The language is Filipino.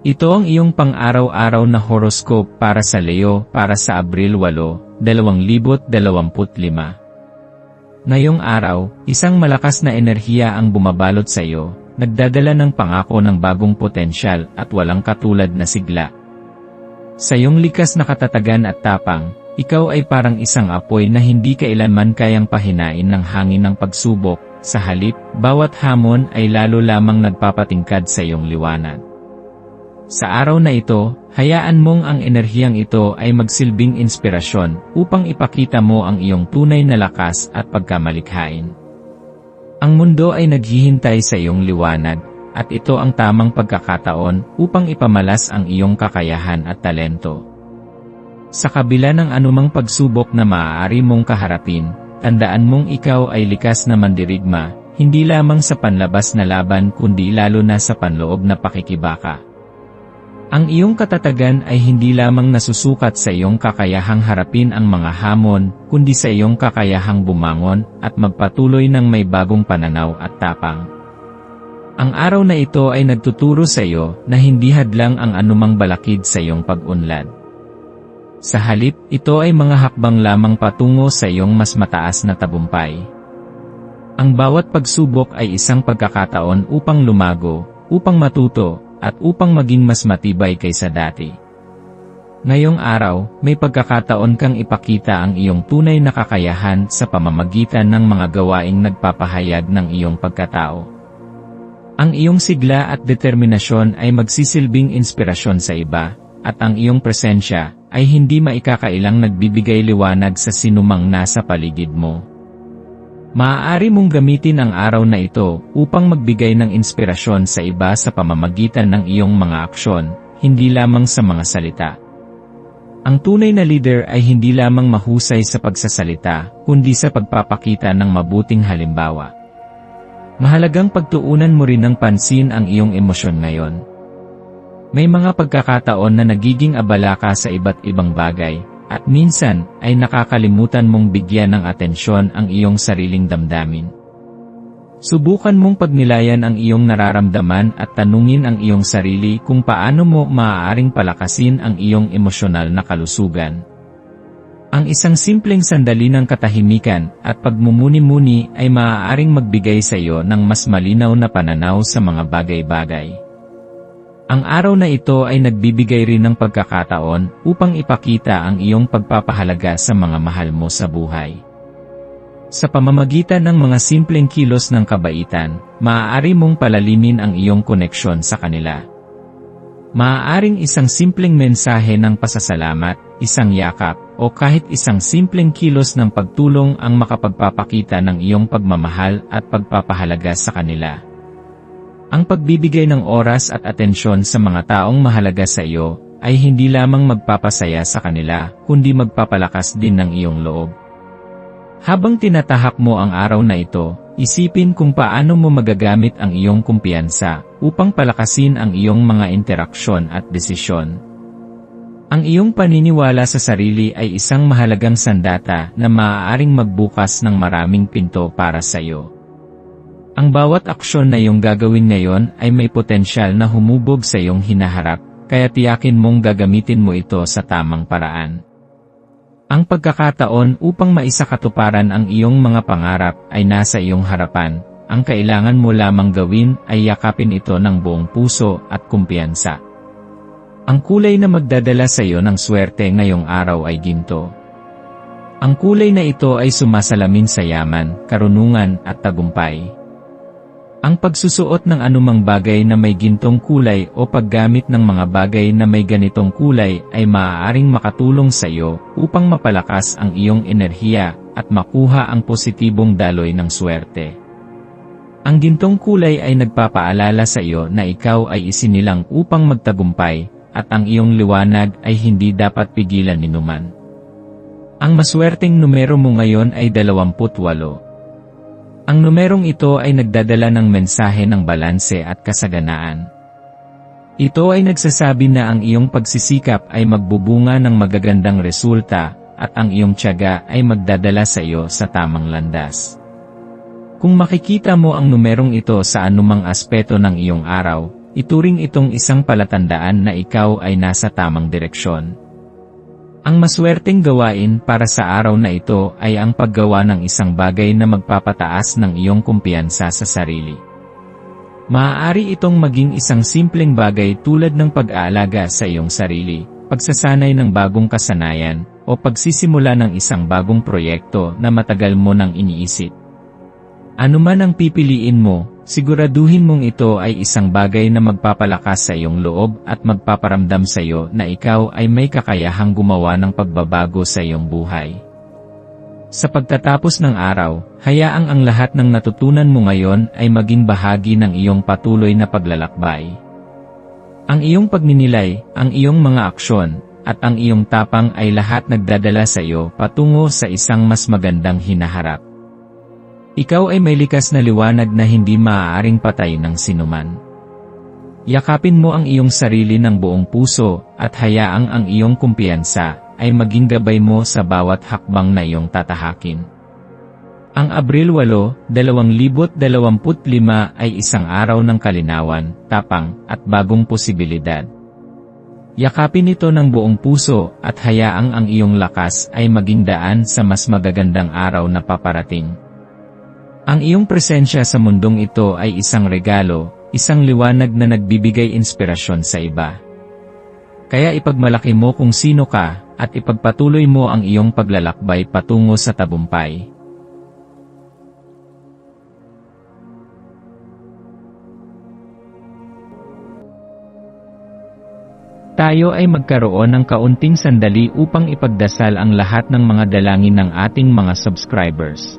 Ito ang iyong pang-araw-araw na horoscope para sa Leo para sa Abril 8, 2025. Ngayong araw, isang malakas na enerhiya ang bumabalot sa iyo, nagdadala ng pangako ng bagong potensyal at walang katulad na sigla. Sa iyong likas na katatagan at tapang, ikaw ay parang isang apoy na hindi kailanman kayang pahinain ng hangin ng pagsubok, sa halip, bawat hamon ay lalo lamang nagpapatingkad sa iyong liwanag. Sa araw na ito, hayaan mong ang enerhiyang ito ay magsilbing inspirasyon upang ipakita mo ang iyong tunay na lakas at pagkamalikhain. Ang mundo ay naghihintay sa iyong liwanag, at ito ang tamang pagkakataon upang ipamalas ang iyong kakayahan at talento. Sa kabila ng anumang pagsubok na maaari mong kaharapin, tandaan mong ikaw ay likas na mandirigma, hindi lamang sa panlabas na laban kundi lalo na sa panloob na pakikibaka. Ang iyong katatagan ay hindi lamang nasusukat sa iyong kakayahang harapin ang mga hamon, kundi sa iyong kakayahang bumangon at magpatuloy ng may bagong pananaw at tapang. Ang araw na ito ay nagtuturo sa iyo na hindi hadlang ang anumang balakid sa iyong pag-unlad. Sa halip, ito ay mga hakbang lamang patungo sa iyong mas mataas na tabumpay. Ang bawat pagsubok ay isang pagkakataon upang lumago, upang matuto, at upang maging mas matibay kaysa dati. Ngayong araw, may pagkakataon kang ipakita ang iyong tunay na kakayahan sa pamamagitan ng mga gawaing nagpapahayag ng iyong pagkatao. Ang iyong sigla at determinasyon ay magsisilbing inspirasyon sa iba, at ang iyong presensya ay hindi maikakailang nagbibigay liwanag sa sinumang nasa paligid mo. Maaari mong gamitin ang araw na ito upang magbigay ng inspirasyon sa iba sa pamamagitan ng iyong mga aksyon, hindi lamang sa mga salita. Ang tunay na leader ay hindi lamang mahusay sa pagsasalita, kundi sa pagpapakita ng mabuting halimbawa. Mahalagang pagtuunan mo rin ng pansin ang iyong emosyon ngayon. May mga pagkakataon na nagiging abala ka sa iba't ibang bagay, at minsan, ay nakakalimutan mong bigyan ng atensyon ang iyong sariling damdamin. Subukan mong pagnilayan ang iyong nararamdaman at tanungin ang iyong sarili kung paano mo maaaring palakasin ang iyong emosyonal na kalusugan. Ang isang simpleng sandali ng katahimikan at pagmumuni-muni ay maaaring magbigay sa iyo ng mas malinaw na pananaw sa mga bagay-bagay. Ang araw na ito ay nagbibigay rin ng pagkakataon upang ipakita ang iyong pagpapahalaga sa mga mahal mo sa buhay. Sa pamamagitan ng mga simpleng kilos ng kabaitan, maaari mong palalimin ang iyong koneksyon sa kanila. Maaaring isang simpleng mensahe ng pasasalamat, isang yakap, o kahit isang simpleng kilos ng pagtulong ang makapagpapakita ng iyong pagmamahal at pagpapahalaga sa kanila. Ang pagbibigay ng oras at atensyon sa mga taong mahalaga sa iyo, ay hindi lamang magpapasaya sa kanila, kundi magpapalakas din ng iyong loob. Habang tinatahak mo ang araw na ito, isipin kung paano mo magagamit ang iyong kumpiyansa upang palakasin ang iyong mga interaksyon at desisyon. Ang iyong paniniwala sa sarili ay isang mahalagang sandata na maaaring magbukas ng maraming pinto para sa iyo. Ang bawat aksyon na iyong gagawin ngayon ay may potensyal na humubog sa iyong hinaharap, kaya tiyakin mong gagamitin mo ito sa tamang paraan. Ang pagkakataon upang maisakatuparan ang iyong mga pangarap ay nasa iyong harapan, ang kailangan mo lamang gawin ay yakapin ito ng buong puso at kumpiyansa. Ang kulay na magdadala sa iyo ng swerte ngayong araw ay ginto. Ang kulay na ito ay sumasalamin sa yaman, karunungan at tagumpay. Ang pagsusuot ng anumang bagay na may gintong kulay o paggamit ng mga bagay na may ganitong kulay ay maaaring makatulong sa iyo upang mapalakas ang iyong enerhiya at makuha ang positibong daloy ng swerte. Ang gintong kulay ay nagpapaalala sa iyo na ikaw ay isinilang upang magtagumpay, at ang iyong liwanag ay hindi dapat pigilan ni numan. Ang maswerteng numero mo ngayon ay 28. Ang numerong ito ay nagdadala ng mensahe ng balanse at kasaganaan. Ito ay nagsasabi na ang iyong pagsisikap ay magbubunga ng magagandang resulta at ang iyong tiyaga ay magdadala sa iyo sa tamang landas. Kung makikita mo ang numerong ito sa anumang aspeto ng iyong araw, ituring itong isang palatandaan na ikaw ay nasa tamang direksyon. Ang maswerteng gawain para sa araw na ito ay ang paggawa ng isang bagay na magpapataas ng iyong kumpiyansa sa sarili. Maaari itong maging isang simpleng bagay tulad ng pag-aalaga sa iyong sarili, pagsasanay ng bagong kasanayan, o pagsisimula ng isang bagong proyekto na matagal mo nang iniisip. Ano man ang pipiliin mo, siguraduhin mong ito ay isang bagay na magpapalakas sa iyong loob at magpaparamdam sa iyo na ikaw ay may kakayahang gumawa ng pagbabago sa iyong buhay. Sa pagtatapos ng araw, hayaang ang lahat ng natutunan mo ngayon ay maging bahagi ng iyong patuloy na paglalakbay. Ang iyong pagninilay, ang iyong mga aksyon, at ang iyong tapang ay lahat nagdadala sa iyo patungo sa isang mas magandang hinaharap. Ikaw ay may likas na liwanag na hindi maaaring patay ng sinuman. Yakapin mo ang iyong sarili ng buong puso at hayaang ang iyong kumpiyansa ay maging gabay mo sa bawat hakbang na iyong tatahakin. Ang Abril 8, 2025 ay isang araw ng kalinawan, tapang, at bagong posibilidad. Yakapin ito ng buong puso at hayaang ang iyong lakas ay maging daan sa mas magagandang araw na paparating. Ang iyong presensya sa mundong ito ay isang regalo, isang liwanag na nagbibigay inspirasyon sa iba. Kaya ipagmalaki mo kung sino ka, at ipagpatuloy mo ang iyong paglalakbay patungo sa tabumpay. Tayo ay magkaroon ng kaunting sandali upang ipagdasal ang lahat ng mga dalangin ng ating mga subscribers